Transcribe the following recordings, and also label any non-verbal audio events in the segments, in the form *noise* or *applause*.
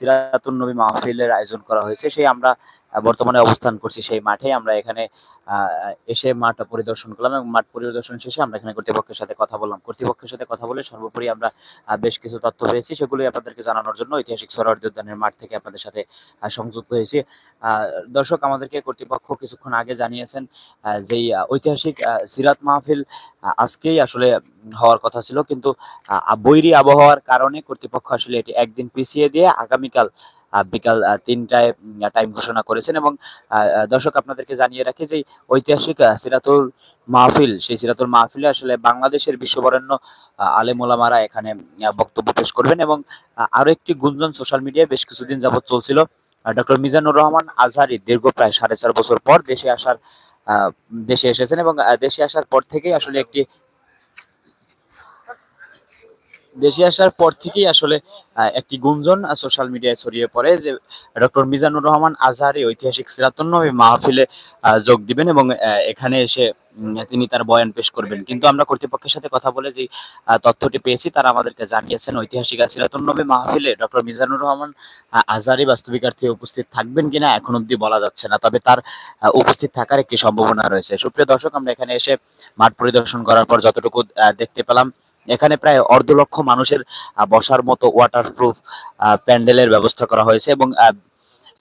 সিরাতুন নবী মাহফিলের আয়োজন করা হয়েছে। সেই আমরা বর্তমানে অবস্থান করছি সেই মাঠে। আমরা এখানে এসে মাঠ পরিদর্শন করলাম এবং মাঠ পরিদর্শন শেষে আমরা এখানে কর্তৃপক্ষের সাথে কথা বললাম। কর্তৃপক্ষের সাথে কথা বলে সর্বোপরি আমরা বেশ কিছু তথ্য পেয়েছি, সেগুলোই আপনাদেরকে জানানোর জন্য ঐতিহাসিক সরোয়ার্দী উদ্যানের মাঠ থেকে আপনাদের সাথে সংযুক্ত হয়েছি। দর্শক, আমাদেরকে কর্তৃপক্ষ কিছুক্ষণ আগে জানিয়েছেন যেই ঐতিহাসিক সিরাত মাহফিল আজকেই আসলে হওয়ার কথা ছিল। কিন্তু বৈরী আবহাওয়ার কারণে কর্তৃপক্ষ আসলে এটি একদিন পিছিয়ে দিয়ে আগামীকাল বিকাল তিনটায় টাইম ঘোষণা করেছেন এবং দর্শক আপনাদেরকে জানিয়ে রাখি যে ঐতিহাসিক সিরাতুল মাহফিল সেই সিরাতুল মাহফিলে আসলে বাংলাদেশের বিশ্ববরেণ্য আহ, আলেম ওলামারা এখানে বক্তব্য পেশ করবেন এবং আহ, আরও একটি গুঞ্জন সোশ্যাল মিডিয়ায় বেশ কিছুদিন যাবত চলছিল। ডক্টর মিজানুর রহমান আজহারি দীর্ঘ প্রায় সাড়ে চার বছর পর দেশে আসার দেশে এসেছেন এবং দেশে আসার পর থেকেই আসলে একটি দেশে আসার পর থেকেই আসলে একটি গুঞ্জন সোশ্যাল মিডিয়ায় ছড়িয়ে পড়ে যে ডক্টর মিজানুর রহমান আজহারি ঐতিহাসিক সিরাতুন্নবী মাহফিলে যোগ দিবেন এবং এখানে এসে তিনি তার বয়ান পেশ করবেন। কিন্তু আমরা কর্তৃপক্ষের সাথে কথা বলে যে তথ্যটি পেয়েছি, তারা আমাদেরকে জানিয়েছেন ঐতিহাসিক সিরাতুন্নবী মাহফিলে ডক্টর মিজানুর রহমান আজহারি বাস্তবিকার্থে উপস্থিত থাকবেন কিনা এখন অবধি বলা যাচ্ছে না। তবে তার উপস্থিত থাকার একটি সম্ভাবনা রয়েছে। সুপ্রিয় দর্শক, আমরা এখানে এসে মাঠ পরিদর্শন করার পর যতটুকু দেখতে পেলাম এখানে প্রায় অর্ধ লক্ষ মানুষের বসার মতো ওয়াটারপ্রুফ প্যান্ডেলের ব্যবস্থা করা হয়েছে এবং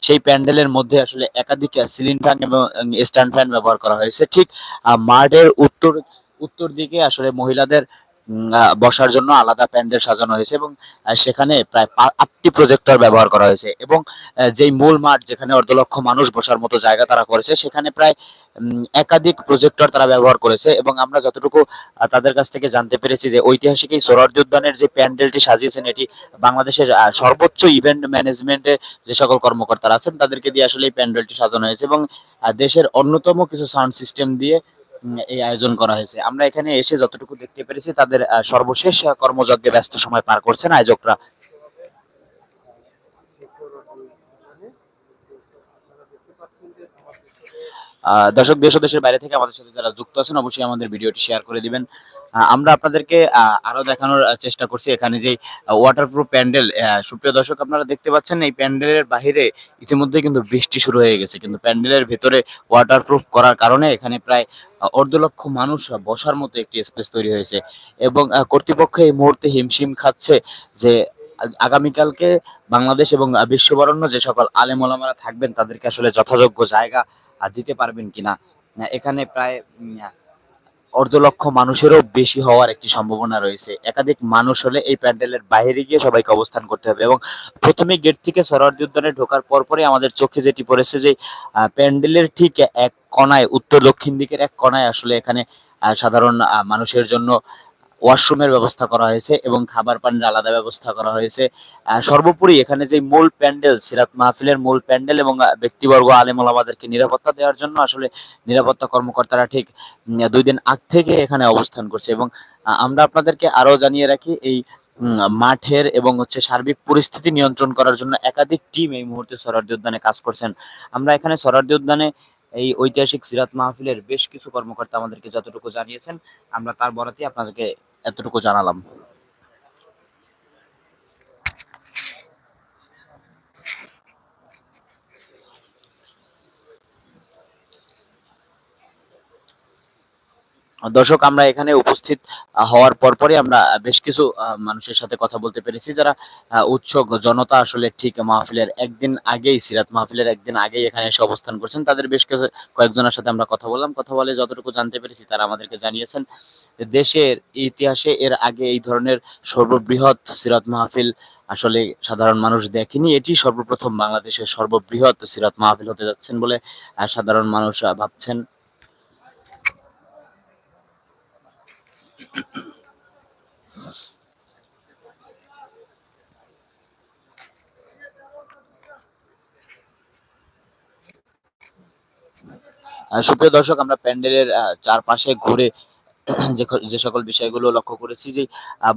সেই প্যান্ডেলের মধ্যে আসলে একাধিক সিলিং ফ্যান এবং স্ট্যান্ড ফ্যান ব্যবহার করা হয়েছে। ঠিক মার্ডের উত্তর উত্তর দিকে আসলে মহিলাদের বসার জন্য আলাদা প্যান্ডেল সাজানো হয়েছে এবং সেখানে প্রায় আটটি প্রজেক্টর ব্যবহার করা হয়েছে এবং যেই মূল মাঠ যেখানে অর্ধ লক্ষ মানুষ বসার মতো জায়গা তারা করেছে, সেখানে প্রায় একাধিক প্রজেক্টর তারা ব্যবহার করেছে এবং আমরা যতটুকু তাদের কাছ থেকে জানতে পেরেছি যে ঐতিহাসিক এই সোহরাওয়ার্দী উদ্যানের যে প্যান্ডেলটি সাজিয়েছেন এটি বাংলাদেশের সর্বোচ্চ ইভেন্ট ম্যানেজমেন্টে যে সকল কর্মকর্তারা আছেন তাদেরকে দিয়ে আসলে এই প্যান্ডেলটি সাজানো হয়েছে এবং দেশের অন্যতম কিছু সাউন্ড সিস্টেম দিয়ে এই আয়োজন করা হয়েছে। আমরা এখানে এসে যতটুকু দেখতে পেরেছি, তাদের সর্বশেষ কর্মযজ্ঞে ব্যস্ত সময় পার করছেন আয়োজকরা। দর্শক, দেশ দেশের বাইরে থেকে আমাদের সাথে যারা যুক্ত আছেন, অবশ্যই আমাদের ভিডিওটি শেয়ার করে দিবেন। আমরা আপনাদেরকে আরও দেখানোর চেষ্টা করছি এখানে যে ওয়াটারপ্রুফ প্যান্ডেল সুপ্রিয় দর্শক, আপনারা দেখতে পাচ্ছেন এই প্যান্ডেলের বাহিরে ইতিমধ্যে কিন্তু বৃষ্টি শুরু হয়ে গেছে। কিন্তু প্যান্ডেলের ভেতরে ওয়াটারপ্রুফ করার কারণে এখানে প্রায় অর্ধ লক্ষ মানুষ বসার মতো একটি স্পেস তৈরি হয়েছে। এবং কর্তৃপক্ষ এই মুহূর্তে হিমশিম খাচ্ছে যে আগামীকালকে বাংলাদেশ এবং বিশ্ববরণ্য যে সকল আলেম থাকবেন, তাদেরকে আসলে যথাযোগ্য জায়গা দিতে পারবেন কিনা? এখানে প্রায় অর্ধ লক্ষ মানুষেরও বেশি হওয়ার একটি সম্ভাবনা রয়েছে। একাধিক মানুষ হলে এই প্যান্ডেলের বাইরে গিয়ে সবাইকে অবস্থান করতে হবে এবং প্রথমে গেট থেকে সরোয়ার্দী উদ্যানে ঢোকার পরপরই আমাদের চোখে যেটি পড়েছে যে প্যান্ডেলের ঠিক এক কণায়, উত্তর দক্ষিণ দিকের এক কণায় আসলে এখানে সাধারণ মানুষের জন্য ওয়াশরুমের ব্যবস্থা করা হয়েছে এবং খাবার পানির আলাদা ব্যবস্থা করা হয়েছে। সর্বোপরি এখানে যে মূল প্যান্ডেল, সিরাত মাহফিলের মূল প্যান্ডেল এবং ব্যক্তিবর্গ আলেম ওলামাদেরকে নিরাপত্তা দেওয়ার জন্য আসলে নিরাপত্তা কর্মকর্তারা ঠিক দুই দিন আগ থেকে এখানে অবস্থান করছে এবং আমরা আপনাদেরকে আরও জানিয়ে রাখি, এই মাঠের এবং হচ্ছে সার্বিক পরিস্থিতি নিয়ন্ত্রণ করার জন্য একাধিক টিম এই মুহূর্তে সরার্দি উদ্যানে কাজ করছেন। আমরা এখানে সরার্দি উদ্যানে এই ঐতিহাসিক সিরাত মাহফিলের বেশ কিছু কর্মকর্তা আমাদেরকে যতটুকু জানিয়েছেন, আমরা তার বরাতেই আপনাদেরকে এতটুকু জানালাম। দর্শক, আমরা এখানে উপস্থিত হওয়ার পরপরই আমরা বেশ কিছু মানুষের সাথে কথা বলতে পেরেছি। যারা উৎসুক, জনতা আসলে ঠিক মাহফিলের একদিন আগেই, সিরাত মাহফিলের একদিন আগেই এখানে এসে অবস্থান করছেন, তাদের বেশ কিছু, কয়েকজনের সাথে আমরা কথা বললাম। কথা বলে যতটুকু জানতে পেরেছি, তারা আমাদেরকে জানিয়েছেন দেশের ইতিহাসে এর আগে এই ধরনের সর্ববৃহৎ সিরাত মাহফিল আসলে সাধারণ মানুষ দেখেনি। এটি সর্বপ্রথম বাংলাদেশের সর্ববৃহৎ সিরাত মাহফিল হতে যাচ্ছেন বলে সাধারণ মানুষ ভাবছেন। সুপ্রিয় দর্শক, আমরা প্যান্ডেলের চারপাশে ঘুরে *clears throat* যে সকল বিষয়গুলো লক্ষ্য করেছি যে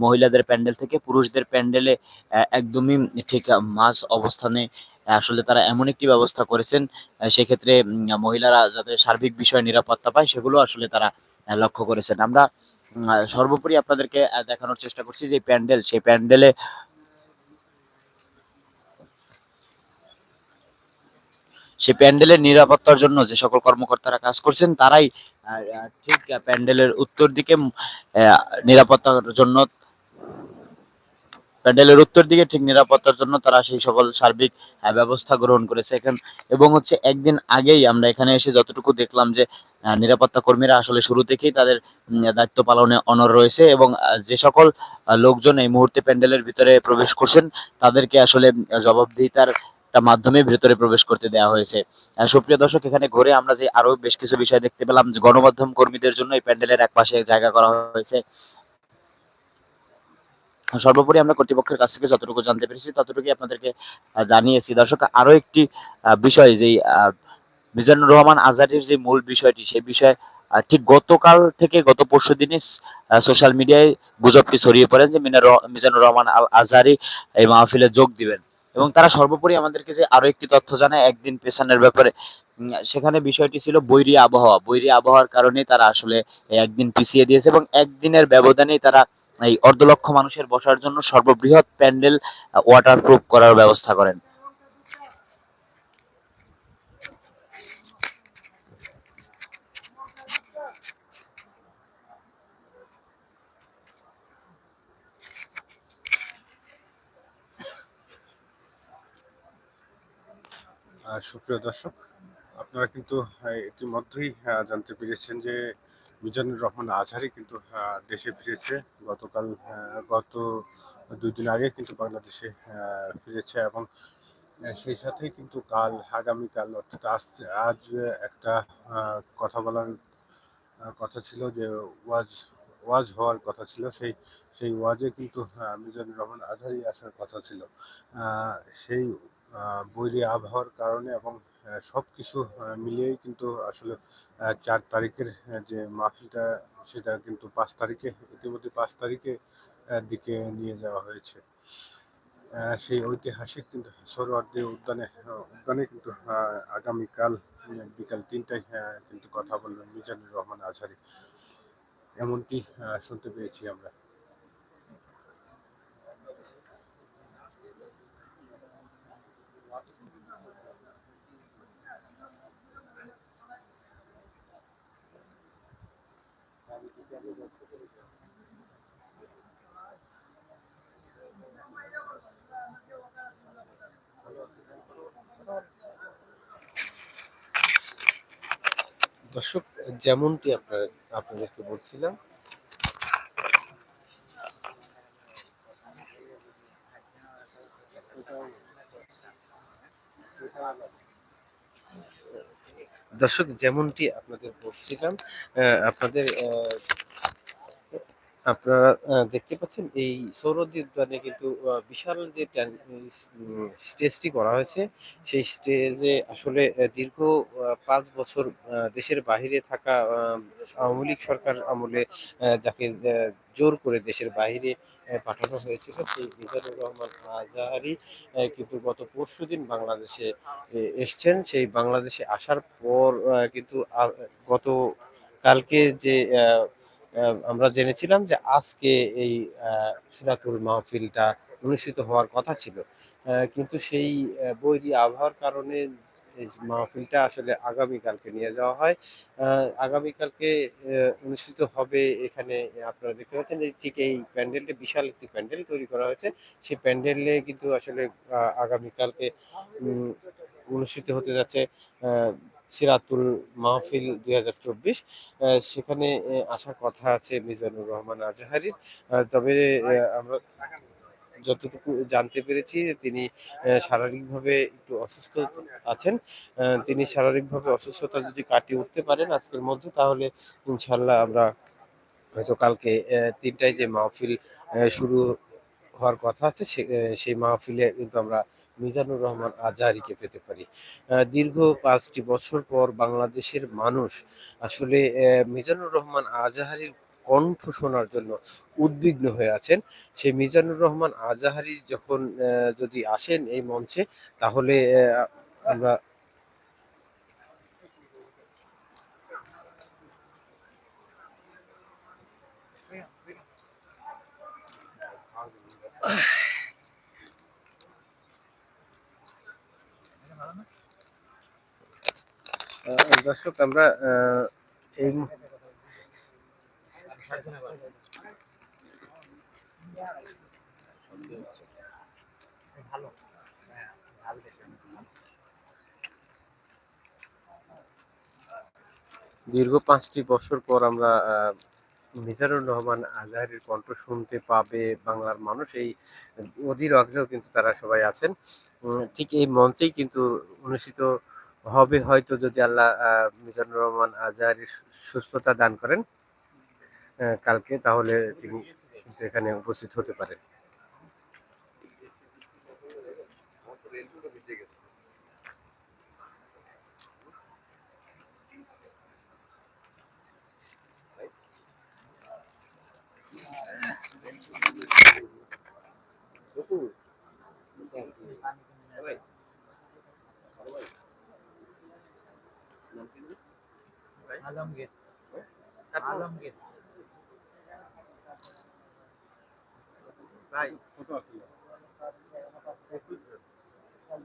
মহিলাদের প্যান্ডেল থেকে পুরুষদের প্যান্ডেলে একদমই ঠিক মাঝ অবস্থানে আসলে তারা এমন একটি ব্যবস্থা করেছেন সেক্ষেত্রে মহিলারা যাতে সার্বিক বিষয়ে নিরাপত্তা পায়, সেগুলো আসলে তারা লক্ষ্য করেছেন। আমরা সর্বোপরি আপনাদেরকে দেখানোর চেষ্টা করছি যে প্যান্ডেল, সেই প্যান্ডেলে সেই প্যান্ডেলের নিরাপত্তার জন্য যে সকল কর্মকর্তারা কাজ করছেন, তারাই ঠিক প্যান্ডেলের উত্তর দিকে নিরাপত্তার জন্য প্যান্ডেলের উত্তর দিকে ঠিক নিরাপত্তার জন্য তারা সেই সকল সার্বিক ব্যবস্থা গ্রহণ করেছে এখান। এবং হচ্ছে একদিন আগেই আমরা এখানে এসে যতটুকু দেখলাম যে নিরাপত্তা কর্মীরা আসলে শুরু থেকেই তাদের দায়িত্ব পালনে অনর রয়েছে এবং যে সকল লোকজন এই মুহূর্তে প্যান্ডেলের ভিতরে প্রবেশ করছেন, তাদেরকে আসলে জবাবদিহিতার মাধ্যমে ভেতরে প্রবেশ করতে দেওয়া হয়েছে। সুপ্রিয় দর্শক, এখানে ঘুরে আমরা যে আরও বেশ কিছু বিষয় দেখতে পেলাম যে গণমাধ্যম কর্মীদের জন্য এই প্যান্ডেলের এক পাশে জায়গা করা হয়েছে। সর্বোপরি আমরা কর্তৃপক্ষের কাছ থেকে যতটুকু জানতে পেরেছি, ততটুকুই আপনাদেরকে জানিয়েছি। দর্শক আরও একটি বিষয় যেই মিজানুর রহমান আজাদের যে মূল বিষয়টি, সেই বিষয়ে ঠিক গতকাল থেকে গত পরশু দিনে সোশ্যাল মিডিয়ায় গুজবটি ছড়িয়ে পড়ে যে মিজানুর রহমান আল আজহারি এই মাহফিলে যোগ দিবেন। এবং তারা সর্বোপরি আমাদেরকে যে আরও একটি তথ্য জানায়, একদিন পেছানোর ব্যাপারে সেখানে বিষয়টি ছিল বৈরী আবহাওয়া। বৈরী আবহাওয়ার কারণেই তারা আসলে একদিন পিছিয়ে দিয়েছে এবং একদিনের ব্যবধানেই তারা এই অর্ধলক্ষ মানুষের বসার জন্য সর্ববৃহৎ প্যান্ডেল ওয়াটারপ্রুফ করার ব্যবস্থা করেন। সুপ্রিয় দর্শক, আপনারা কিন্তু ইতিমধ্যেই জানতে পেরেছেন যে মিজানুর রহমান আজহারি কিন্তু দেশে ফিরেছে। গতকাল গত দুই দিন আগে কিন্তু বাংলাদেশে ফিরেছে এবং সেই সাথেই কিন্তু কাল, আগামীকাল অর্থাৎ আজ আজ একটা কথা বলার কথা ছিল যে ওয়াজ ওয়াজ হওয়ার কথা ছিল। সেই সেই ওয়াজে কিন্তু মিজানুর রহমান আজহারি আসার কথা ছিল। সেই বৈরী আবহাওয়ার কারণে এবং সব কিছু মিলিয়েই কিন্তু আসলে চার তারিখের যে মাহফিলটা, সেটা কিন্তু পাঁচ তারিখে, ইতিমধ্যে পাঁচ তারিখে দিকে নিয়ে যাওয়া হয়েছে। সেই ঐতিহাসিক কিন্তু সোহরাওয়ার্দী উদ্যানে উদ্যানে কিন্তু আগামীকাল বিকাল তিনটায় কিন্তু কথা বলবেন মিজানুর রহমান আজহারি। এমনটি শুনতে পেয়েছি আমরা। দর্শক যেমনটি আপনার আপনাদেরকে বলছিলাম দর্শক যেমনটি আপনাদের বলছিলাম আপনাদের আপনারা দেখতে পাচ্ছেন এই সৌরদী উদ্যানে কিন্তু বিশাল যে স্টেজটি করা হয়েছে সেই স্টেজে আসলে দীর্ঘ পাঁচ বছর দেশের বাইরে থাকা আওয়ামী লীগ সরকার আমলে যাকে জোর করে দেশের আহ, পাঠানো হয়েছিল সেই মিজানুর রহমান আজাহারি কিন্তু গত পরশু দিন বাংলাদেশে এসছেন। সেই বাংলাদেশে আসার পর কিন্তু গত কালকে যে আমরা জেনেছিলাম যে আজকে এই সিরাতুল মাহফিলটা অনুষ্ঠিত হওয়ার কথা ছিল। কিন্তু সেই বৈরী আবহাওয়ার কারণে মাহফিলটা আসলে আগামীকালকে নিয়ে যাওয়া হয়। আগামীকালকে অনুষ্ঠিত হবে এখানে আপনারা দেখতে পাচ্ছেন যে ঠিক এই প্যান্ডেলটা বিশাল একটি প্যান্ডেল তৈরি করা হয়েছে। সেই প্যান্ডেলে কিন্তু আসলে আগামীকালকে অনুষ্ঠিত হতে যাচ্ছে সিরাতুল মাহফিল দুই হাজার চব্বিশ সেখানে আসার কথা আছে মিজানুর রহমান আজহারির। তবে আমরা যতটুকু জানতে পেরেছি, তিনি শারীরিকভাবে একটু অসুস্থ আছেন। তিনি শারীরিকভাবে অসুস্থতা যদি কাটিয়ে উঠতে পারেন আজকের মধ্যে, তাহলে ইনশাল্লাহ আমরা হয়তো কালকে তিনটায় যে মাহফিল শুরু হওয়ার কথা আছে সেই মাহফিলে কিন্তু আমরা মিজানুর রহমান আজহারিকে পেতে পারি। দীর্ঘ পাঁচটি বছর পর বাংলাদেশের মানুষ আসলে মিজানুর রহমান আজহারির কণ্ঠ শোনার জন্য উদ্বিগ্ন হয়ে আছেন। সেই মিজানুর রহমান আজাহারি যখন যদি আসেন এই মঞ্চে, তাহলে আমরা দর্শক, আমরা দীর্ঘ পাঁচটি বছর পর আমরা মিজানুর রহমান আজহারের কণ্ঠ শুনতে পাবে বাংলার মানুষ। এই অধীর আগ্রহ কিন্তু তারা সবাই আছেন। ঠিক এই মঞ্চেই কিন্তু অনুষ্ঠিত হবে হয়তো যদি আল্লাহ মিজানুর রহমান আজহারের সুস্থতা দান করেন কালকে তাহলে তিনি এখানে উপস্থিত হতে পারেন। Alamgir Alamgir. Alamgir. Baik. Right.